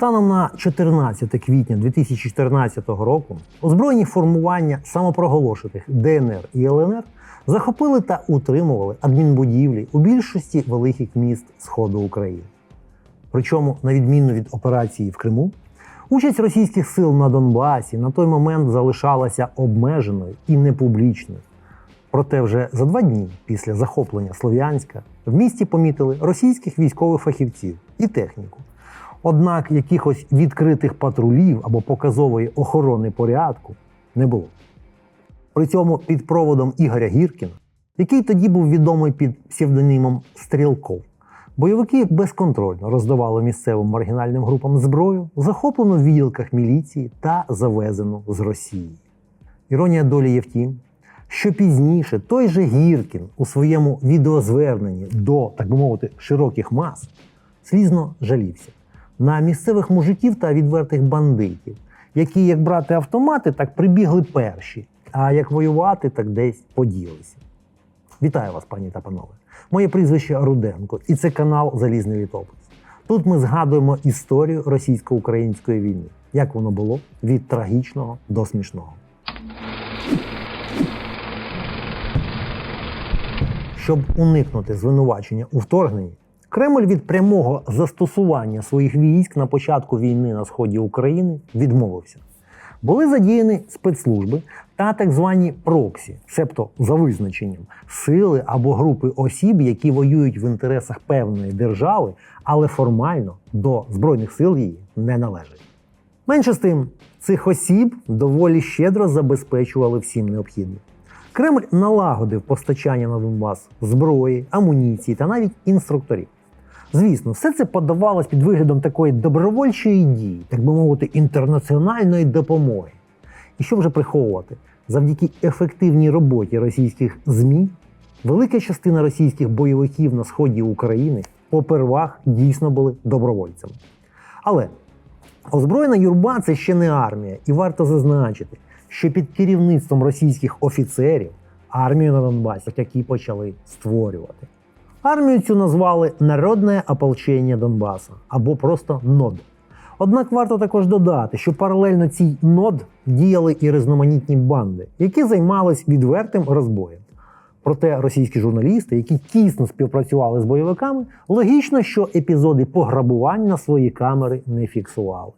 Станом на 14 квітня 2014 року озброєні формування самопроголошених ДНР і ЛНР захопили та утримували адмінбудівлі у більшості великих міст Сходу України. Причому, на відміну від операції в Криму, участь російських сил на Донбасі на той момент залишалася обмеженою і непублічною. Проте вже за два дні після захоплення Слов'янська в місті помітили російських військових фахівців і техніку. Однак якихось відкритих патрулів або показової охорони порядку не було. При цьому під проводом Ігоря Гіркіна, який тоді був відомий під псевдонімом Стрілков, бойовики безконтрольно роздавали місцевим маргінальним групам зброю, захоплену в відділках міліції та завезену з Росії. Іронія долі є в тім, що пізніше той же Гіркін у своєму відеозверненні до, так би мовити, широких мас слізно жалівся на місцевих мужиків та відвертих бандитів, які як брати автомати, так прибігли перші, а як воювати, так десь поділися. Вітаю вас, пані та панове. Моє прізвище Руденко, і це канал Залізний літопис. Тут ми згадуємо історію російсько-української війни, як воно було від трагічного до смішного. Щоб уникнути звинувачення у вторгненні, Кремль від прямого застосування своїх військ на початку війни на сході України відмовився. Були задіяні спецслужби та так звані проксі, себто за визначенням сили або групи осіб, які воюють в інтересах певної держави, але формально до збройних сил її не належать. Менше з тим, цих осіб доволі щедро забезпечували всім необхідним. Кремль налагодив постачання на Донбас зброї, амуніції та навіть інструкторів. Звісно, все це подавалось під виглядом такої добровольчої дії, так би мовити, інтернаціональної допомоги. І що вже приховувати? Завдяки ефективній роботі російських ЗМІ, велика частина російських бойовиків на сході України попервах дійсно були добровольцями. Але озброєна юрба це ще не армія, і варто зазначити, що під керівництвом російських офіцерів армію на Донбасі такі почали створювати. Армію цю назвали Народне ополчення Донбаса або просто НОД. Однак варто також додати, що паралельно цій НОД діяли і різноманітні банди, які займались відвертим розбоєм. Проте російські журналісти, які тісно співпрацювали з бойовиками, логічно, що епізоди пограбувань на свої камери не фіксували.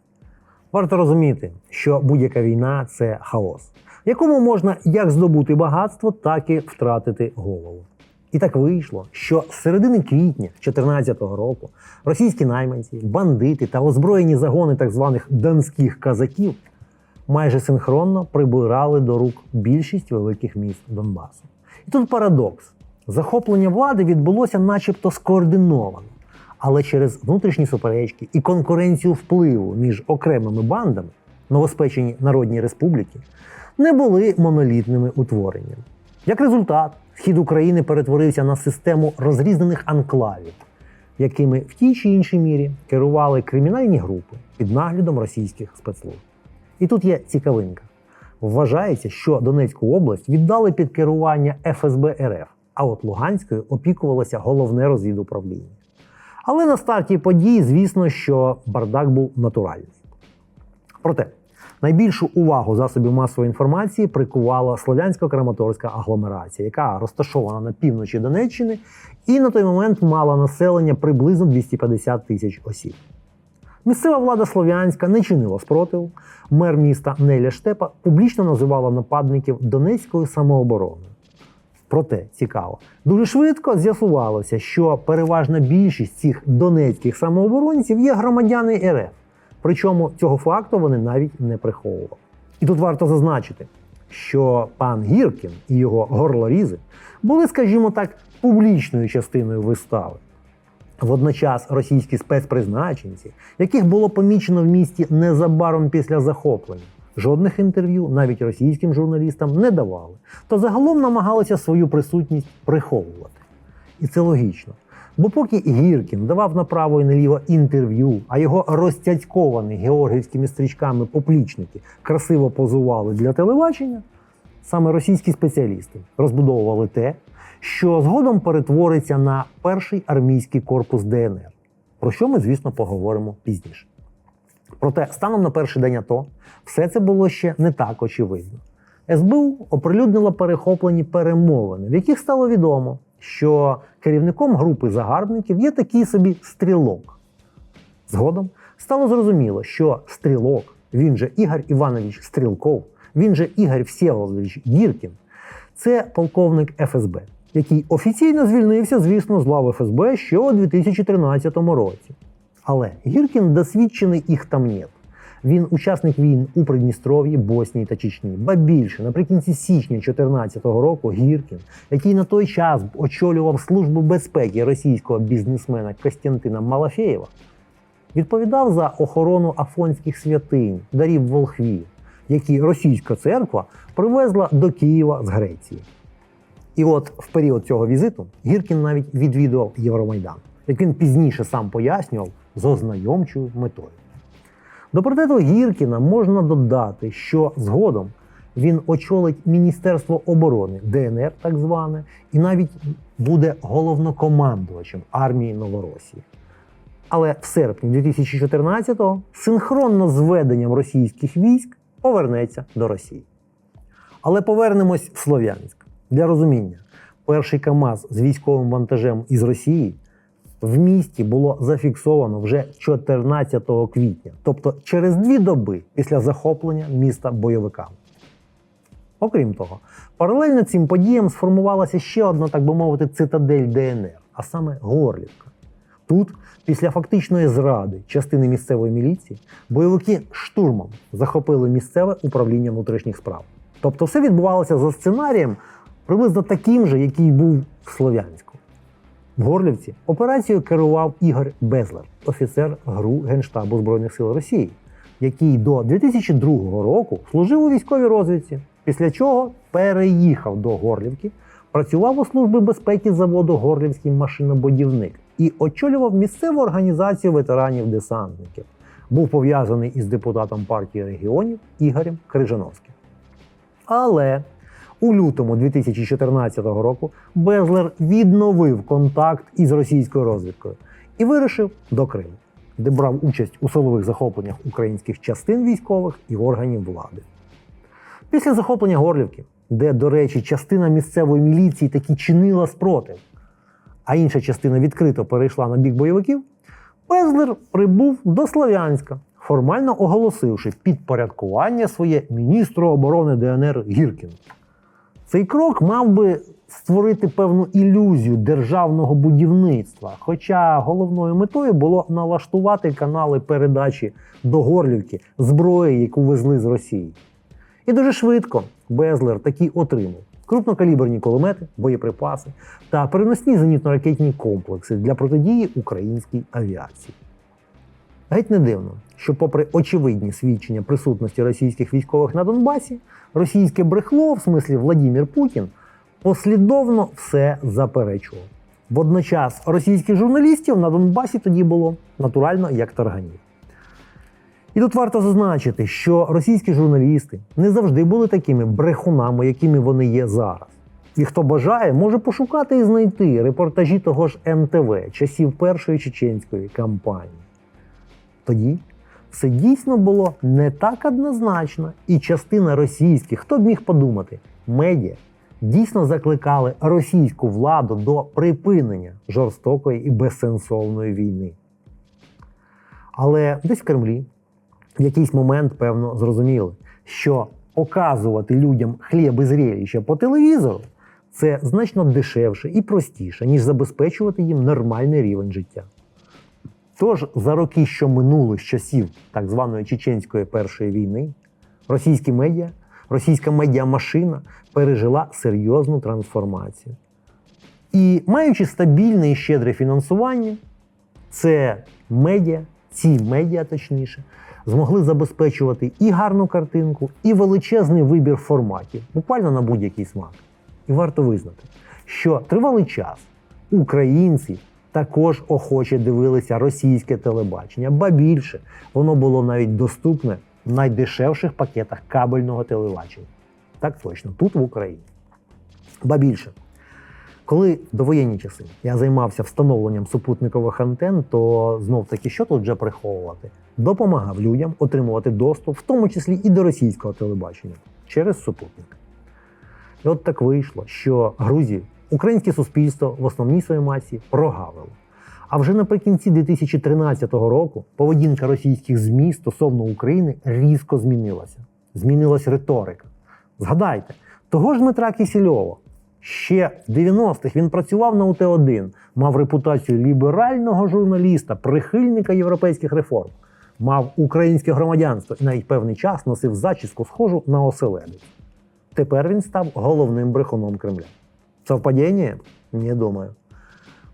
Варто розуміти, що будь-яка війна це хаос, в якому можна як здобути багатство, так і втратити голову. І так вийшло, що з середини квітня 2014 року російські найманці, бандити та озброєні загони так званих донських казаків майже синхронно прибирали до рук більшість великих міст Донбасу. І тут парадокс: захоплення влади відбулося, начебто, скоординовано, але через внутрішні суперечки і конкуренцію впливу між окремими бандами новоспечені народні республіки не були монолітними утвореннями. Як результат, схід України перетворився на систему розрізнених анклавів, якими в тій чи іншій мірі керували кримінальні групи під наглядом російських спецслужб. І тут є цікавинка. Вважається, що Донецьку область віддали під керування ФСБ РФ, а от Луганською опікувалося головне розвідуправління. Але на старті подій, звісно, що бардак був натуральний. Проте найбільшу увагу засобів масової інформації прикувала слов'янсько-краматорська агломерація, яка розташована на півночі Донеччини і на той момент мала населення приблизно 250 тисяч осіб. Місцева влада Слов'янська не чинила спротиву. Мер міста Неля Штепа публічно називала нападників Донецькою самообороною. Проте цікаво, дуже швидко з'ясувалося, що переважна більшість цих донецьких самооборонців є громадяни РФ. Причому цього факту вони навіть не приховували. І тут варто зазначити, що пан Гіркін і його горлорізи були, скажімо так, публічною частиною вистави. Водночас російські спецпризначенці, яких було помічено в місті незабаром після захоплення, жодних інтерв'ю навіть російським журналістам не давали, то загалом намагалися свою присутність приховувати. І це логічно. Бо поки Гіркін давав направо і наліво інтерв'ю, а його розтяцьковані георгіївськими стрічками поплічники красиво позували для телебачення, саме російські спеціалісти розбудовували те, що згодом перетвориться на перший армійський корпус ДНР, про що ми, звісно, поговоримо пізніше. Проте, станом на перший день АТО, все це було ще не так очевидно. СБУ оприлюднила перехоплені перемовини, в яких стало відомо, що керівником групи загарбників є такий собі стрілок. Згодом стало зрозуміло, що стрілок, він же Ігор Іванович Стрілков, він же Ігор Всеволодович Гіркін, це полковник ФСБ, який офіційно звільнився, звісно, з лав ФСБ ще у 2013 році. Але Гіркін досвідчений їх там нет. Він учасник війн у Придністров'ї, Боснії та Чечні. Ба більше, наприкінці січня 2014 року Гіркін, який на той час очолював службу безпеки російського бізнесмена Костянтина Малафєєва, відповідав за охорону афонських святинь, дарів волхвів, які російська церква привезла до Києва з Греції. І от в період цього візиту Гіркін навіть відвідував Євромайдан, як він пізніше сам пояснював, з ознайомчою метою. До портрету Гіркіна можна додати, що згодом він очолить Міністерство оборони ДНР, так зване, і навіть буде головнокомандувачем армії Новоросії. Але в серпні 2014-го синхронно з веденням російських військ повернеться до Росії. Але повернемось в Слов'янськ. Для розуміння, перший КАМАЗ з військовим вантажем із Росії в місті було зафіксовано вже 14 квітня, тобто через дві доби після захоплення міста бойовиками. Окрім того, паралельно цим подіям сформувалася ще одна, так би мовити, цитадель ДНР, а саме Горлівка. Тут, після фактичної зради частини місцевої міліції, бойовики штурмом захопили місцеве управління внутрішніх справ. Тобто все відбувалося за сценарієм, приблизно таким же, який був в Слов'янську. В Горлівці операцією керував Ігор Безлер, офіцер ГРУ Генштабу Збройних сил Росії, який до 2002 року служив у військовій розвідці, після чого переїхав до Горлівки, працював у службі безпеки заводу Горлівський машинобудівник і очолював місцеву організацію ветеранів-десантників. Був пов'язаний із депутатом партії регіонів Ігорем Крижановським. Але у лютому 2014 року Безлер відновив контакт із російською розвідкою і вирішив до Криму, де брав участь у силових захопленнях українських частин військових і органів влади. Після захоплення Горлівки, де, до речі, частина місцевої міліції таки чинила спротив, а інша частина відкрито перейшла на бік бойовиків, Безлер прибув до Слов'янська, формально оголосивши підпорядкування своє міністру оборони ДНР Гіркіну. Цей крок мав би створити певну ілюзію державного будівництва, хоча головною метою було налаштувати канали передачі до Горлівки зброї, яку везли з Росії. І дуже швидко Безлер таки отримав крупнокаліберні кулемети, боєприпаси та переносні зенітно-ракетні комплекси для протидії українській авіації. Геть не дивно, що, попри очевидні свідчення присутності російських військових на Донбасі, російське брехло, в смислі Владімір Путін, послідовно все заперечував. Водночас російських журналістів на Донбасі тоді було натурально як тарганів. І тут варто зазначити, що російські журналісти не завжди були такими брехунами, якими вони є зараз. І хто бажає, може пошукати і знайти репортажі того ж НТВ часів першої чеченської кампанії. Тоді все дійсно було не так однозначно, і частина російських, хто б міг подумати, медіа дійсно закликали російську владу до припинення жорстокої і безсенсовної війни. Але десь в Кремлі в якийсь момент, певно, зрозуміли, що показувати людям хліб і зрелище по телевізору це значно дешевше і простіше, ніж забезпечувати їм нормальний рівень життя. Тож за роки, що минули з часів так званої чеченської першої війни, російські медіа, російська медіамашина пережила серйозну трансформацію. І маючи стабільне і щедре фінансування, це медіа, ці медіа точніше, змогли забезпечувати і гарну картинку, і величезний вибір форматів, буквально на будь-який смак. І варто визнати, що тривалий час українці також охоче дивилися російське телебачення, ба більше воно було навіть доступне в найдешевших пакетах кабельного телебачення. Так точно, тут в Україні. Ба більше. Коли довоєнні часи я займався встановленням супутникових антен, то знов таки, що тут вже приховувати? Допомагав людям отримувати доступ, в тому числі і до російського телебачення через супутник. І от так вийшло, що Грузію українське суспільство в основній своїй масі прогавило. А вже наприкінці 2013 року поведінка російських ЗМІ стосовно України різко змінилася. Змінилась риторика. Згадайте, того ж Дмитра Кісільова. Ще в 90-х він працював на УТ-1, мав репутацію ліберального журналіста, прихильника європейських реформ, мав українське громадянство і навіть певний час носив зачіску схожу на оселедець. Тепер він став головним брехуном Кремля. Совпадіння? Не думаю.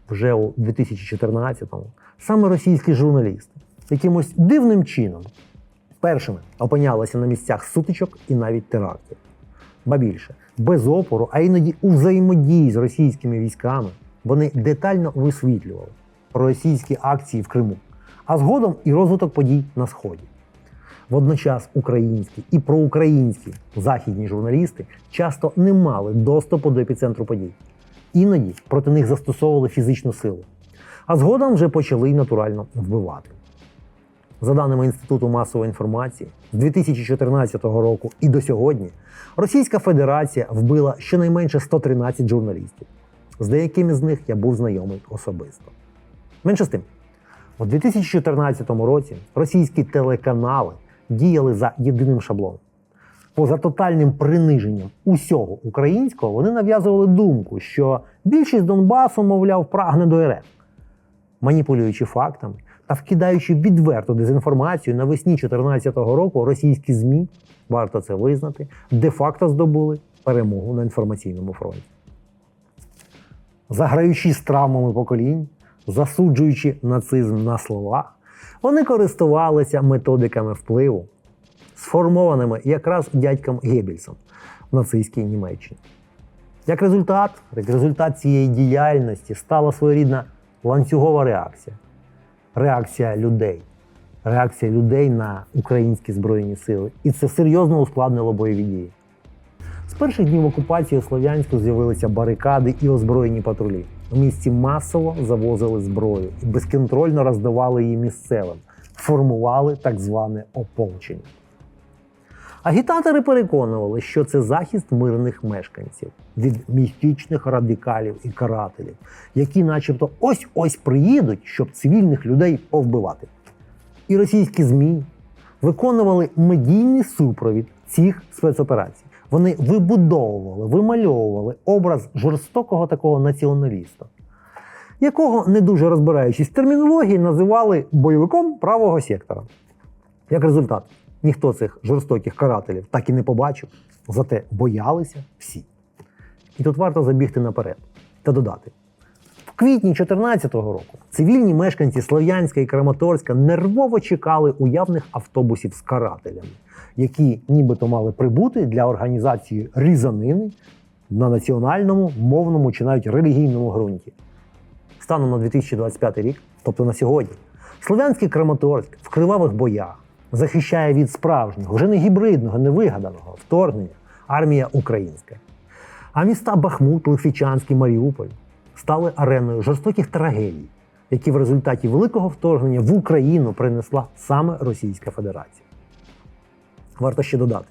Вже у 2014-му саме російські журналісти якимось дивним чином першими опинялися на місцях сутичок і навіть терактів. Ба більше, без опору, а іноді у взаємодії з російськими військами вони детально висвітлювали російські акції в Криму, а згодом і розвиток подій на Сході. Водночас українські і проукраїнські західні журналісти часто не мали доступу до епіцентру подій. Іноді проти них застосовували фізичну силу, а згодом вже почали натурально вбивати. За даними Інституту масової інформації, з 2014 року і до сьогодні Російська Федерація вбила щонайменше 113 журналістів. З деякими з них я був знайомий особисто. Менше з тим, у 2014 році російські телеканали діяли за єдиним шаблоном. Поза тотальним приниженням усього українського вони нав'язували думку, що більшість Донбасу, мовляв, прагне до РФ, маніпулюючи фактами та вкидаючи відверту дезінформацію навесні 2014 року російські ЗМІ, варто це визнати, де-факто здобули перемогу на інформаційному фронті. Заграючи з травмами поколінь, засуджуючи нацизм на словах, вони користувалися методиками впливу, сформованими якраз дядьком Геббельсом в нацистській Німеччині. Як результат, як результат цієї діяльності стала своєрідна ланцюгова реакція. Реакція людей. Реакція людей на українські збройні сили. І це серйозно ускладнило бойові дії. З перших днів окупації у Слов'янську з'явилися барикади і озброєні патрулі. У місті масово завозили зброю і безконтрольно роздавали її місцевим, формували так зване ополчення. Агітатори переконували, що це захист мирних мешканців від міфічних радикалів і карателів, які, начебто, ось-ось приїдуть, щоб цивільних людей повбивати. І російські ЗМІ виконували медійний супровід цих спецоперацій. Вони вибудовували, вимальовували образ жорстокого такого націоналіста, якого, не дуже розбираючись в термінології, називали бойовиком правого сектора. Як результат, ніхто цих жорстоких карателів так і не побачив, зате боялися всі. І тут варто забігти наперед та додати. В квітні 2014 року цивільні мешканці Слов'янська і Краматорська нервово чекали уявних автобусів з карателями, які нібито мали прибути для організації різанини на національному, мовному чи навіть релігійному ґрунті. Станом на 2025 рік, тобто на сьогодні, Слов'янський Краматорськ в кривавих боях захищає від справжнього, вже не гібридного, не вигаданого вторгнення армія українська. А міста Бахмут, Лисичанський, Маріуполь стали ареною жорстоких трагедій, які в результаті великого вторгнення в Україну принесла саме Російська Федерація. Варто ще додати,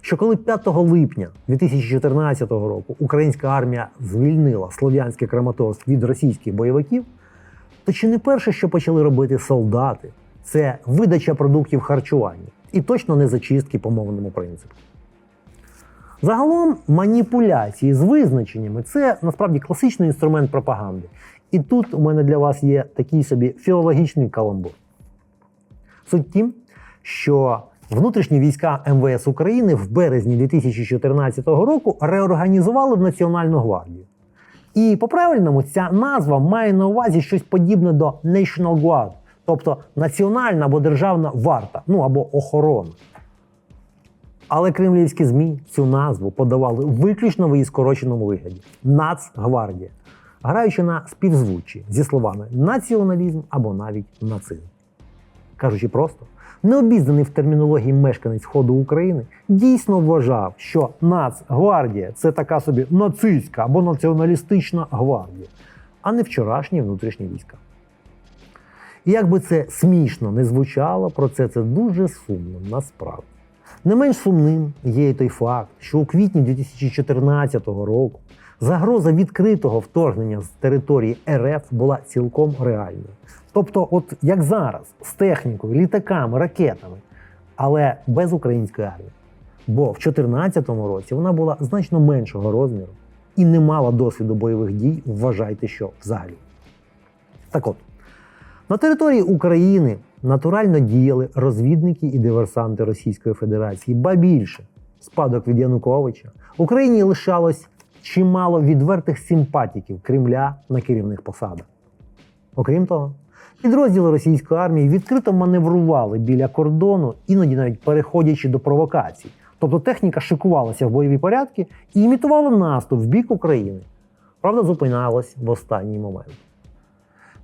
що коли 5 липня 2014 року українська армія звільнила Слов'янський Краматорськ від російських бойовиків, то чи не перше, що почали робити солдати, це видача продуктів харчування і точно не зачистки по мовному принципу. Загалом маніпуляції з визначеннями це насправді класичний інструмент пропаганди. І тут у мене для вас є такий собі філологічний каламбур. Суть тім, що внутрішні війська МВС України в березні 2014 року реорганізували в Національну гвардію. І по-правильному ця назва має на увазі щось подібне до National Guard, тобто національна або державна варта, ну або охорона. Але кремлівські ЗМІ цю назву подавали виключно в її скороченому вигляді Нацгвардія, граючи на співзвуччі зі словами націоналізм або навіть нацизм. Кажучи просто, необізнаний в термінології мешканець Сходу України дійсно вважав, що Нацгвардія це така собі нацистська або націоналістична гвардія, а не вчорашні внутрішні війська. І як би це смішно не звучало, про це це дуже сумно насправді. Не менш сумним є і той факт, що у квітні 2014 року загроза відкритого вторгнення з території РФ була цілком реальною. Тобто, от як зараз, з технікою, літаками, ракетами, але без української армії. Бо в 2014 році вона була значно меншого розміру і не мала досвіду бойових дій, вважайте, що взагалі. Так от, на території України натурально діяли розвідники і диверсанти Російської Федерації, ба більше спадок від Януковича. Україні лишалось чимало відвертих симпатіків Кремля на керівних посадах. Окрім того, підрозділи російської армії відкрито маневрували біля кордону, іноді навіть переходячи до провокацій. Тобто техніка шикувалася в бойові порядки і імітувала наступ в бік України. Правда, зупинялась в останній момент.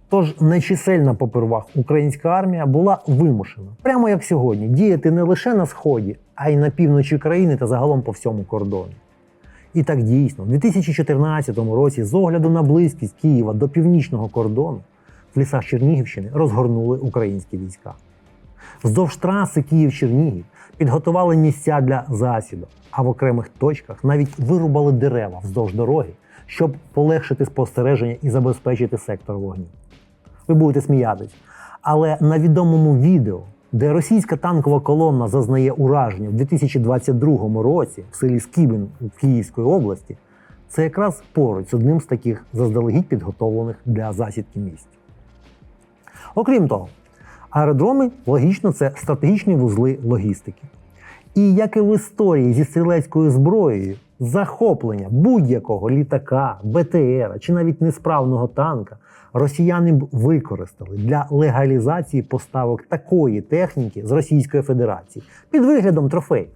Тож нечисельна попервах українська армія була вимушена, прямо як сьогодні, діяти не лише на сході, а й на півночі країни та загалом по всьому кордону. І так дійсно, в 2014 році, з огляду на близькість Києва до північного кордону, в лісах Чернігівщини розгорнули українські війська. Вздовж траси Київ-Чернігів підготували місця для засіду, а в окремих точках навіть вирубали дерева вздовж дороги, щоб полегшити спостереження і забезпечити сектор вогню. Ви будете сміятись. Але на відомому відео, де російська танкова колона зазнає ураження в 2022 році в селі Скібін в Київської області, це якраз поруч з одним з таких заздалегідь підготовлених для засідки місць. Окрім того, аеродроми логічно це стратегічні вузли логістики. І як і в історії зі стрілецькою зброєю, захоплення будь-якого літака, БТР чи навіть несправного танка росіяни б використали для легалізації поставок такої техніки з Російської Федерації під виглядом трофеїв.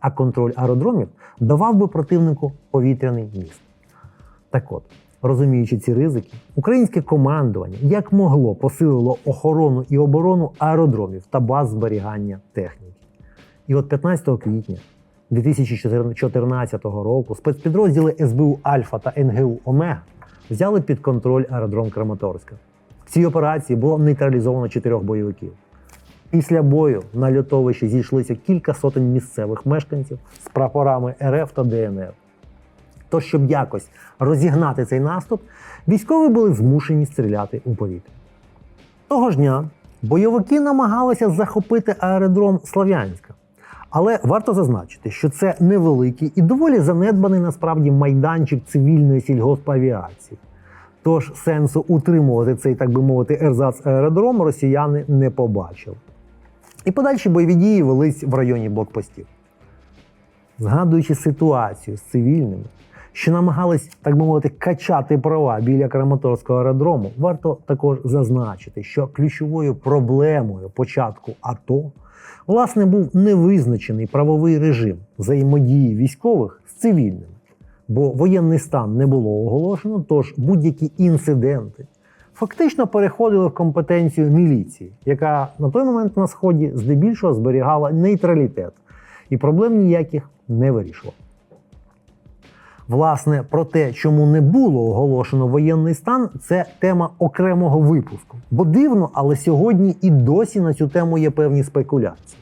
А контроль аеродромів давав би противнику повітряний міст. Так от, розуміючи ці ризики, українське командування як могло посилило охорону і оборону аеродромів та баз зберігання техніки. І от 15 квітня 2014 року спецпідрозділи СБУ Альфа та НГУ Омега взяли під контроль аеродром Краматорська. В цій операції було нейтралізовано чотирьох бойовиків. Після бою на льотовищі зійшлися кілька сотень місцевих мешканців з прапорами РФ та ДНР. Тож, щоб якось розігнати цей наступ, військові були змушені стріляти у повітря. Того ж дня бойовики намагалися захопити аеродром Слов'янська. Але варто зазначити, що це невеликий і доволі занедбаний насправді майданчик цивільної сільгоспавіації. Тож сенсу утримувати цей, так би мовити, ерзац аеродром росіяни не побачили. І подальші бойові дії велись в районі блокпостів. Згадуючи ситуацію з цивільними, що намагались, так би мовити, качати права біля Краматорського аеродрому, варто також зазначити, що ключовою проблемою початку АТО власне був невизначений правовий режим взаємодії військових з цивільними. Бо воєнний стан не було оголошено, тож будь-які інциденти фактично переходили в компетенцію міліції, яка на той момент на сході здебільшого зберігала нейтралітет і проблем ніяких не вирішувала. Власне, про те, чому не було оголошено воєнний стан, це тема окремого випуску. Бо дивно, але сьогодні і досі на цю тему є певні спекуляції.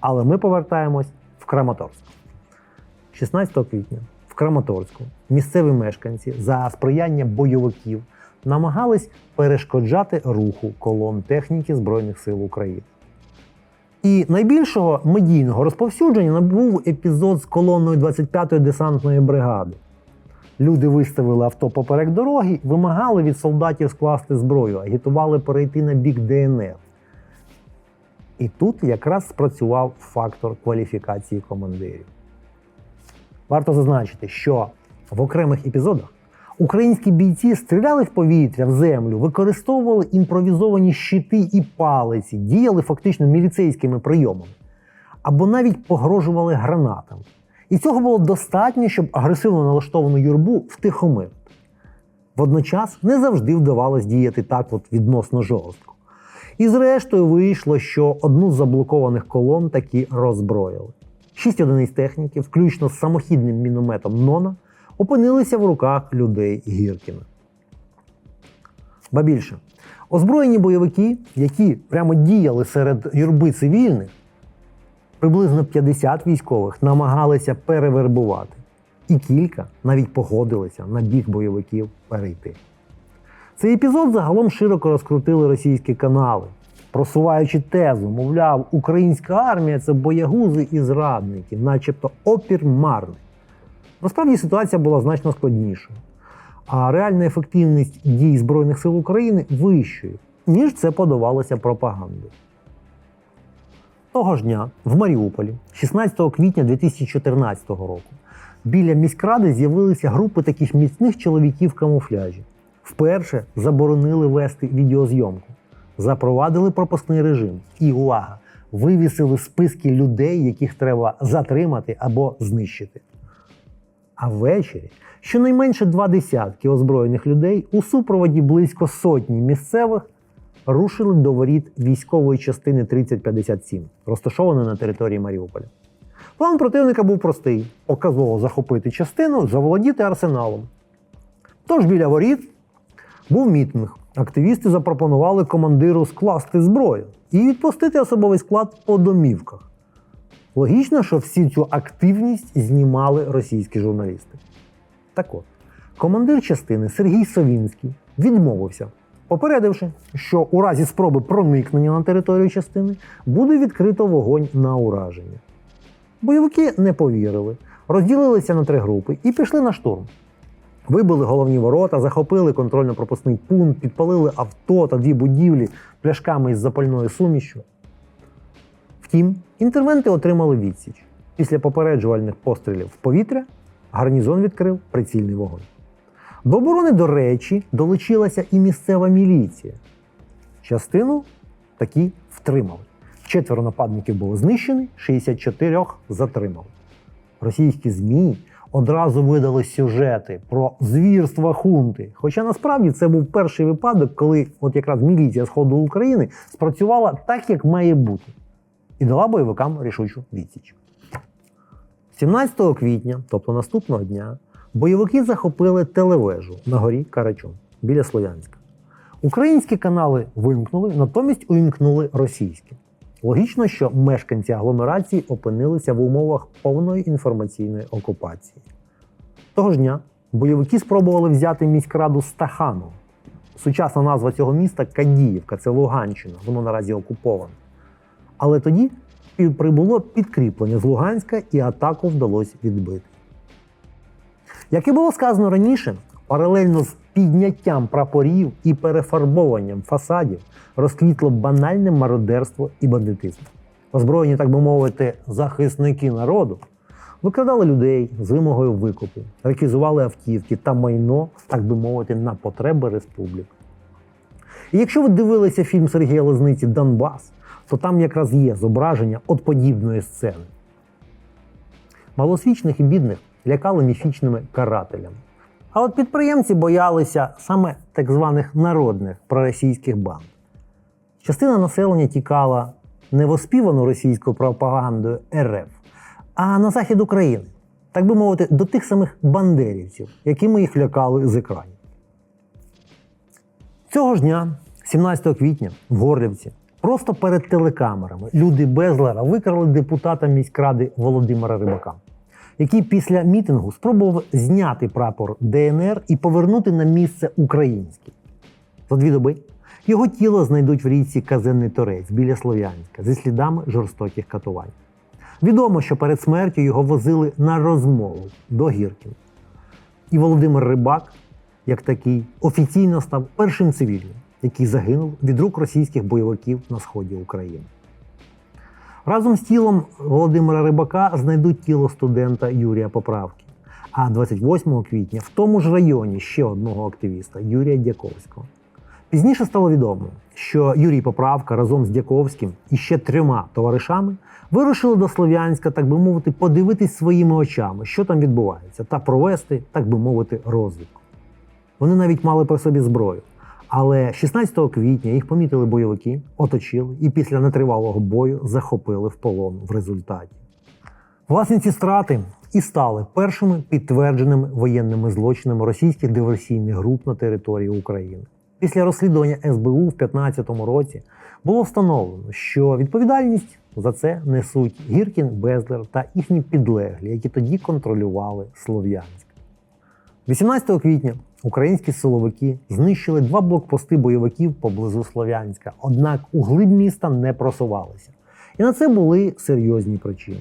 Але ми повертаємось в Краматорськ. 16 квітня в Краматорську місцеві мешканці за сприяння бойовиків намагались перешкоджати руху колон техніки Збройних сил України. І найбільшого медійного розповсюдження набув епізод з колонною 25-ї десантної бригади. Люди виставили авто поперек дороги, вимагали від солдатів скласти зброю, агітували перейти на бік ДНР. І тут якраз спрацював фактор кваліфікації командирів. Варто зазначити, що в окремих епізодах українські бійці стріляли в повітря, в землю, використовували імпровізовані щити і палиці, діяли фактично міліцейськими прийомами або навіть погрожували гранатами. І цього було достатньо, щоб агресивно налаштовану юрбу втихомирити. Водночас не завжди вдавалось діяти так от відносно жорстко. І зрештою вийшло, що одну з заблокованих колон таки роззброїли. Шість одиниць техніки, включно з самохідним мінометом Нона, опинилися в руках людей Гіркіна. Ба більше, озброєні бойовики, які прямо діяли серед юрби цивільних, приблизно 50 військових намагалися перевербувати, і кілька навіть погодилися на бік бойовиків перейти. Цей епізод загалом широко розкрутили російські канали, просуваючи тезу, мовляв, українська армія це боягузи і зрадники, начебто опір марний. Насправді ситуація була значно складнішою, а реальна ефективність дій Збройних сил України вищою, ніж це подавалося пропагандою. Того ж дня в Маріуполі, 16 квітня 2014 року, біля міськради з'явилися групи таких міцних чоловіків в камуфляжі. Вперше заборонили вести відеозйомку, запровадили пропускний режим і увага! Вивісили списки людей, яких треба затримати або знищити. А ввечері щонайменше два десятки озброєних людей у супроводі близько сотні місцевих рушили до воріт військової частини 3057, розташованої на території Маріуполя. План противника був простий: показово захопити частину, заволодіти арсеналом. Тож біля воріт був мітинг. Активісти запропонували командиру скласти зброю і відпустити особовий склад по домівках. Логічно, що всю цю активність знімали російські журналісти. Так от, командир частини Сергій Совінський відмовився, попередивши, що у разі спроби проникнення на територію частини буде відкрито вогонь на ураження. Бойовики не повірили, розділилися на три групи і пішли на штурм. Вибили головні ворота, захопили контрольно-пропускний пункт, підпалили авто та дві будівлі пляшками із запальною сумішю. Втім, інтервенти отримали відсіч. Після попереджувальних пострілів в повітря гарнізон відкрив прицільний вогонь. До оборони, до речі, долучилася і місцева міліція. Частину такі втримали. Четверо нападників було знищені, 64 затримали. Російські ЗМІ одразу видали сюжети про звірства хунти. Хоча насправді це був перший випадок, коли от якраз міліція Сходу України спрацювала так, як має бути, і дала бойовикам рішучу відсіч. 17 квітня, тобто наступного дня, бойовики захопили телевежу на горі Карачун біля Слов'янська. Українські канали вимкнули, натомість увімкнули російські. Логічно, що мешканці агломерації опинилися в умовах повної інформаційної окупації. Того ж дня бойовики спробували взяти міськраду Стаханов. Сучасна назва цього міста Кадіївка, це Луганщина, воно наразі окуповане. Але тоді прибуло підкріплення з Луганська і атаку вдалося відбити. Як і було сказано раніше, паралельно з підняттям прапорів і перефарбовуванням фасадів розквітло банальне мародерство і бандитизм. Озброєні, так би мовити, захисники народу викрадали людей з вимогою викупу, реквізували автівки та майно, так би мовити, на потреби республік. І якщо ви дивилися фільм Сергія Лозниці Донбас, то там якраз є зображення от подібної сцени. Малосвічних і бідних лякали міфічними карателями. А от підприємці боялися саме так званих народних проросійських банд. Частина населення тікала не в оспівану російською пропагандою РФ, а на захід України, так би мовити, до тих самих бандерівців, якими їх лякали з екранів. Цього ж дня, 17 квітня, в Горлівці, просто перед телекамерами люди Безлера викрали депутата міськради Володимира Рибака, який після мітингу спробував зняти прапор ДНР і повернути на місце українське. За дві доби його тіло знайдуть в річці Казенний Торець біля Слов'янська зі слідами жорстоких катувань. Відомо, що перед смертю його возили на розмову до Гіркін. І Володимир Рибак, як такий, офіційно став першим цивільним, який загинув від рук російських бойовиків на сході України. Разом з тілом Володимира Рибака знайдуть тіло студента Юрія Поправки. А 28 квітня в тому ж районі ще одного активіста Юрія Дяковського. Пізніше стало відомо, що Юрій Поправка разом з Дяковським і ще трьома товаришами вирушили до Слов'янська, так би мовити, подивитись своїми очами, що там відбувається, та провести, так би мовити, розвідку. Вони навіть мали при собі зброю, Але 16 квітня їх помітили бойовики, оточили і після нетривалого бою захопили в полон в результаті. Власне, ці страти і стали першими підтвердженими воєнними злочинами російських диверсійних груп на території України. Після розслідування СБУ в 2015 році було встановлено, що відповідальність за це несуть Гіркін, Безлер та їхні підлеглі, які тоді контролювали Слов'янськ. 18 квітня українські силовики знищили два блокпости бойовиків поблизу Слов'янська, однак у глиб міста не просувалися. І на це були серйозні причини.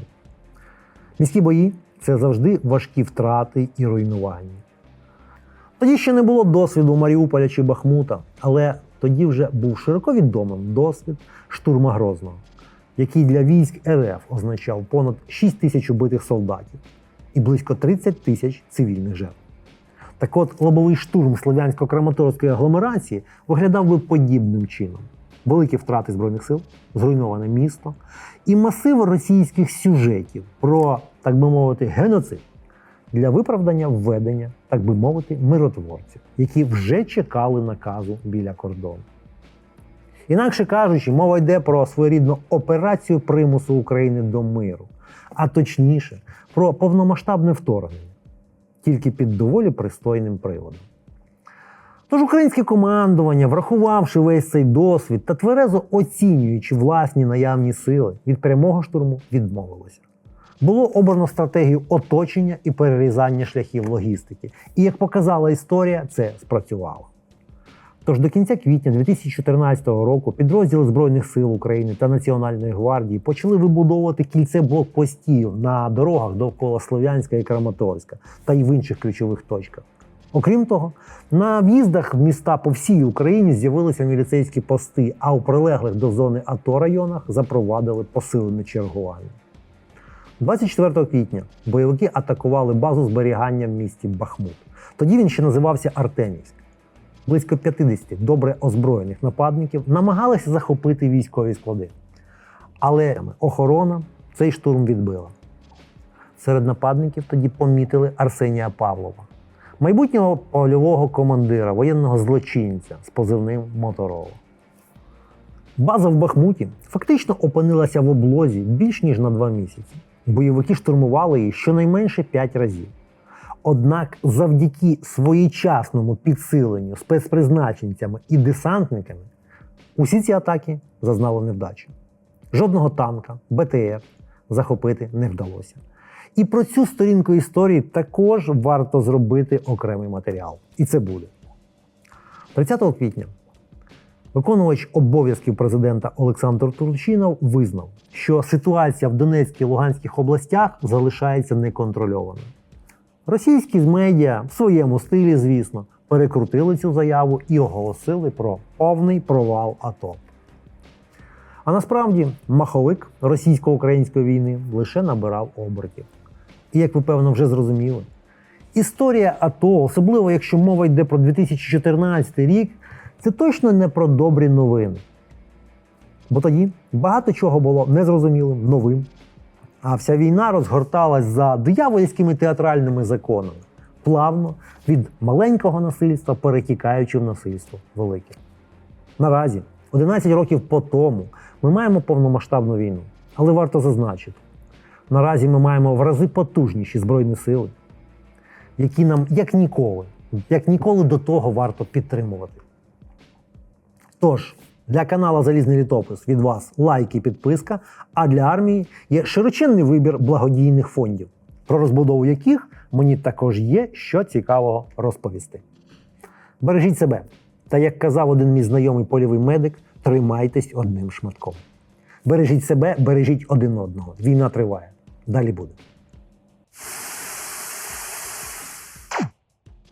Міські бої це завжди важкі втрати і руйнування. Тоді ще не було досвіду Маріуполя чи Бахмута, але тоді вже був широко відомим досвід штурма Грозного, який для військ РФ означав понад 6 тисяч убитих солдатів і близько 30 тисяч цивільних жертв. Так от лобовий штурм слов'янсько-краматорської агломерації виглядав би подібним чином: великі втрати збройних сил, зруйноване місто і масив російських сюжетів про, так би мовити, геноцид для виправдання введення, так би мовити, миротворців, які вже чекали наказу біля кордону. Інакше кажучи, мова йде про своєрідну операцію примусу України до миру, а точніше, про повномасштабне вторгнення, тільки під доволі пристойним приводом. Тож українське командування, врахувавши весь цей досвід та тверезо оцінюючи власні наявні сили, від прямого штурму відмовилося. Було обрано стратегію оточення і перерізання шляхів логістики. І як показала історія, це спрацювало. Тож до кінця квітня 2014 року підрозділи Збройних сил України та Національної гвардії почали вибудовувати кільце блокпостів на дорогах довкола Слов'янська і Краматорська та й в інших ключових точках. Окрім того, на в'їздах в міста по всій Україні з'явилися міліцейські пости, а у прилеглих до зони АТО районах запровадили посилене чергування. 24 квітня бойовики атакували базу зберігання в місті Бахмут. Тоді він ще називався Артемівськ. Близько 50 добре озброєних нападників намагалися захопити військові склади. Але охорона цей штурм відбила. Серед нападників тоді помітили Арсенія Павлова, майбутнього польового командира, воєнного злочинця з позивним Моторола. База в Бахмуті фактично опинилася в облозі більш ніж на два місяці. Бойовики штурмували її щонайменше 5 разів. Однак завдяки своєчасному підсиленню спецпризначенцями і десантниками усі ці атаки зазнали невдачі. Жодного танка, БТР захопити не вдалося. І про цю сторінку історії також варто зробити окремий матеріал. І це буде. 30 квітня виконувач обов'язків президента Олександр Турчинов визнав, що ситуація в Донецькій і Луганських областях залишається неконтрольованою. Російські з медіа в своєму стилі, звісно, перекрутили цю заяву і оголосили про повний провал АТО. А насправді маховик російсько-української війни лише набирав обертів. І як ви певно вже зрозуміли, історія АТО, особливо якщо мова йде про 2014 рік, це точно не про добрі новини. Бо тоді багато чого було незрозумілим, новим. А вся війна розгорталась за диявольськими театральними законами, плавно від маленького насильства перетікаючи в насильство велике. Наразі, 11 років по тому, ми маємо повномасштабну війну. Але варто зазначити, наразі ми маємо в рази потужніші збройні сили, які нам як ніколи, як ніколи до того варто підтримувати. Тож, для канала Залізний літопис від вас лайк і підписка, а для армії є широченний вибір благодійних фондів, про розбудову яких мені також є що цікавого розповісти. Бережіть себе. Та як казав один мій знайомий польовий медик, тримайтесь одним шматком. Бережіть себе, бережіть один одного. Війна триває. Далі буде.